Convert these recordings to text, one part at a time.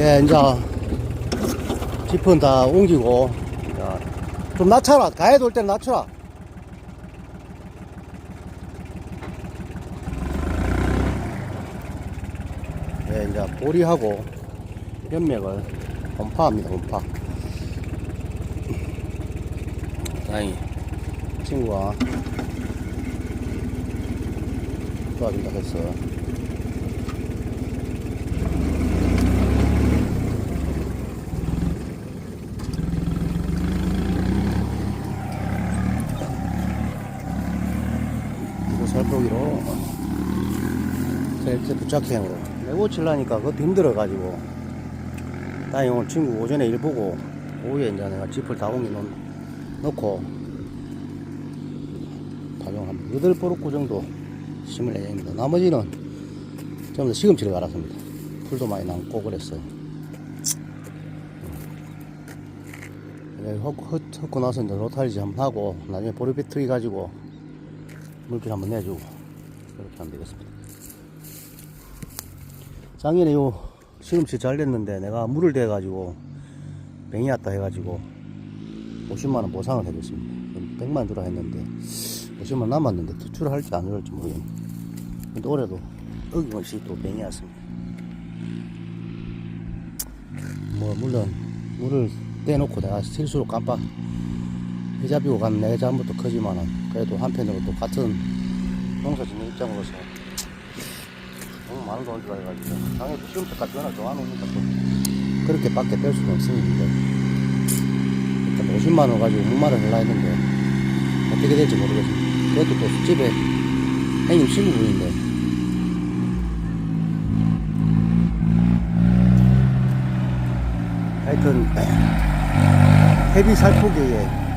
예, 이제 짚은 다 옮기고 자, 좀 낮춰라. 가해 돌 때는 낮춰라. 예, 이제 보리하고 연맥을 혼파합니다. 혼파. 다행히 친구가 도와준다 했어. 이거 살포기로 셀프 부착형으로. 내고 칠라니까 그것도 힘들어가지고. 다행히 오늘 친구 오전에 일 보고 오후에 이제 내가 짚을 다 놓, 놓고 파종 한 여덟 포로코 정도 심을 예정입니다. 나머지는 다 시금치를 갈았습니다. 풀도 많이 남고 그랬어요. 네, 헛고, 나서 이제 로타리지 한번 하고 나중에 보리 배터리 가지고 물길 한번 내주고 그렇게 하면 되겠습니다. 작년에 요 시금치 잘 됐는데 내가 물을 대 가지고 뱅이 왔다 해 가지고 50만원 보상을 해줬습니다. 100만 주라 했는데 50만 남았는데 투출을 할지 안 할지 모르겠네. 근데 올해도 어김없이 또 뱅이 왔습니다. 뭐 물론 물을 떼놓고 내가 실수로 깜빡 해잡이고 간 내 잘못도 크지만은 그래도 한편으로 또 같은 농사 짓는 입장으로서 너무 많은 돈을 들어가가지고 당연히 시험때까지 전화 좋아하니까 또 그렇게 밖에 뺄 수는 없으니까 일단 50만원 가지고 목마를 하려 했는데 어떻게 될지 모르겠습니다 그것도 또 술집에 형님 친구분인데. 하여튼 헤비 살포기에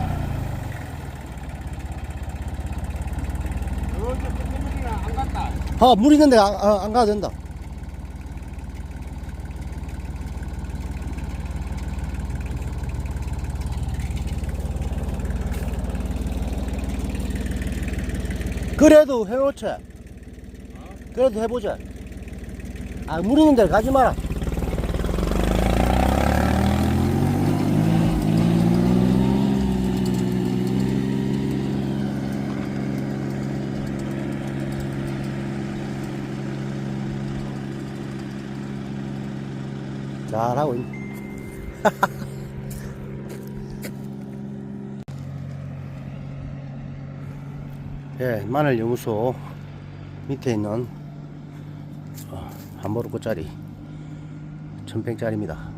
아, 물 있는데 안, 안, 안 가도 된다. 그래도 해놓지. 그래도 해보자. 아, 물 있는 데 가지 마라. 잘하고 있네. 예, 마늘 연구소 밑에 있는 어, 한보르코짜리 천평짜리입니다.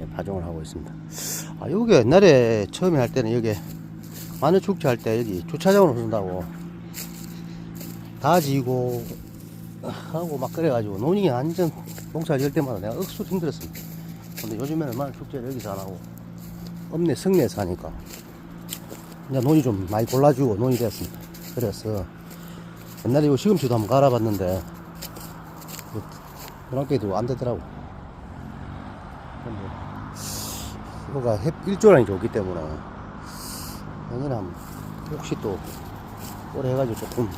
예, 파종을 하고 있습니다. 아, 여기 옛날에 처음에 할 때는 여기 마늘 축제 할 때 여기 주차장으로 쓴다고 다 지고 하고 막 그래가지고 논이 완전 농사 지을 때마다 내가 억수로 힘들었습니다. 근데 요즘에는 마늘 축제를 여기서 안 하고 읍내 성내에서 하니까 이제 논이 좀 많이 골라주고 논이 됐습니다. 그래서 옛날에 이거 시금치도 한번 갈아봤는데 그랑깨도 안 되더라고. 이거가 햇 일조량이 좋기 때문에 내년에 한번 혹시 또 올해 해가지고 조금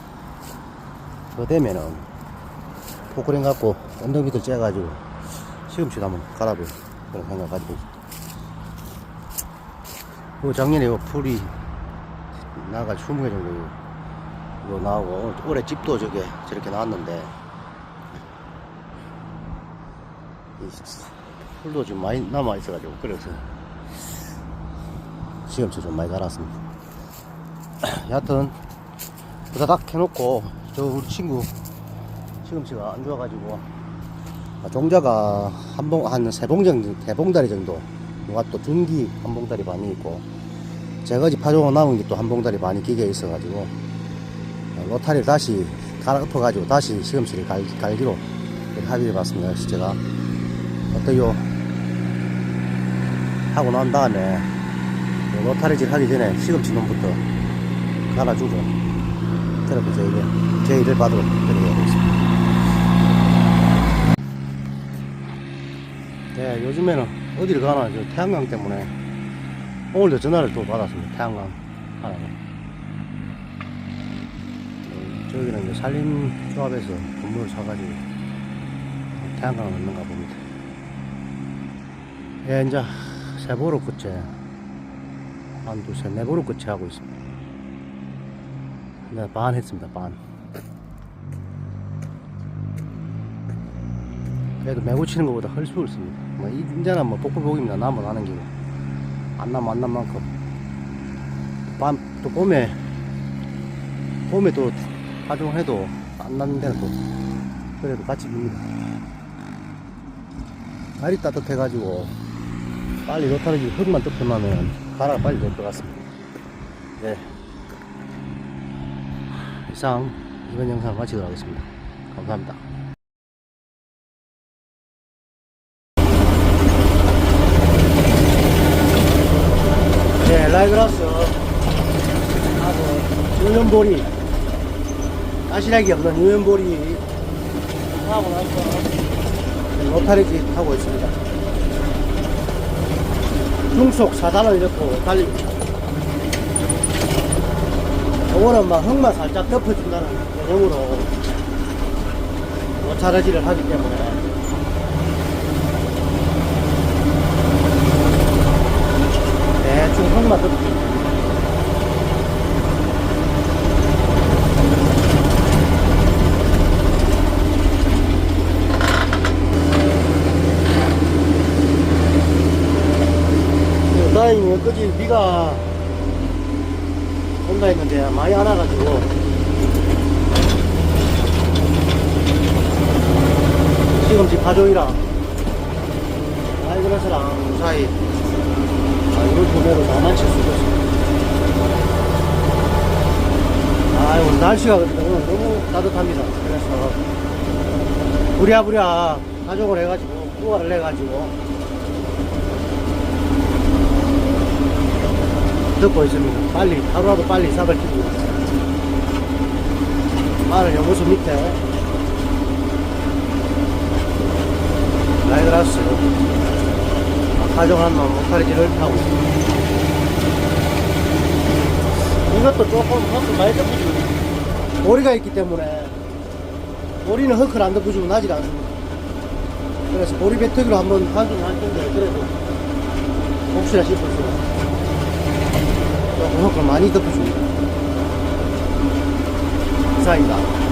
더 되면은 포크랭 갖고 언덕 밑을 째가지고 시금치도 한번 갈아볼 그런 생각 가지고 있습니다. 그 작년에 요 풀이 나가 20개 정도 요 나오고 올해 집도 저게 저렇게 나왔는데 이 풀도 좀 많이 남아 있어가지고 그래서 시금치 좀 많이 갈았습니다. 여하튼 부다닥 해놓고 저 우리 친구 시금치가 안 좋아가지고. 아, 종자가 한 봉 한 세 봉 정도 세 봉다리 정도. 누가 또 중기 한 봉다리 많이 있고. 제거지 파종을 남은 게 또 한 봉다리 많이 끼게 있어가지고. 어, 로타리를 다시 갈아 엎어가지고 다시 시금치를 갈, 갈기로 합의해 봤습니다. 그래서 제가. 어때요? 하고 난 다음에 그 로타리질 하기 전에 시금치 놈부터 갈아주고. 그렇게 저에게 제 일을 받도록 그렇게 하겠습니다. 네, 요즘에는 어디를 가나 저 태양광 때문에 오늘도 전화를 또 받았습니다. 태양광 하나가. 어, 저기는 이제 산림조합에서 건물을 사가지고 태양광을 넣는가 봅니다. 예, 이제 세 보로 끝에 한 두, 셋, 네 보로 끝에 하고 있습니다. 네, 반 했습니다, 반. 그래도 메고 치는 것보다 훨씬 습니다 뭐, 이- 이제는 뭐, 복불복입니다. 나면 하는 기고. 안 나면 안 난 만큼. 밤, 또 봄에, 봄에 또 가정해도 안 나는 데는 또, 그래도 같이 밉니다. 날이 따뜻해가지고, 빨리 로타르기 흙만 뜯어나면 가라가 빨리 될 것 같습니다. 네. 이상 이번 영상 마치도록 하겠습니다. 감사합니다. 네, 라이브라스 하고 유연보리 가시락이 없는 유연보리 하고 나서 로타르기 하고 있습니다. 중속 사단을 넣고 달립니다. 요거는 막 흙만 살짝 덮어준다는 개념으로 로타르지를 하기 때문에 대충 흙만 덮어줍니다. 다행히 여기까지? 비가 온다 했는데 많이 안 와가지고. 지금 집 가족이랑 아이그라스랑 무사히 아, 이걸 보내로 다 마칠 수 있었습니다 아 오늘 날씨가 오늘 너무 따뜻합니다. 그래서 부랴부랴 가족을 해가지고 후화를 해가지고 듣고 있습니다. 빨리, 하루라도 빨리 싹을 있습니다. 마을 연구소 밑에 라이드라스 가정한 놈 모타리지를 타고. 이것도 조금 흙을 많이 덮어주고 오리가 있기 때문에 오리는 흙을 안 덮어주면 나질 않습니다. 그래서 보리 배터기로 한번 한숨 할 텐데 그래도 혹시나 싶어서 흙을 많이 덮어줍니다. 이상입니다.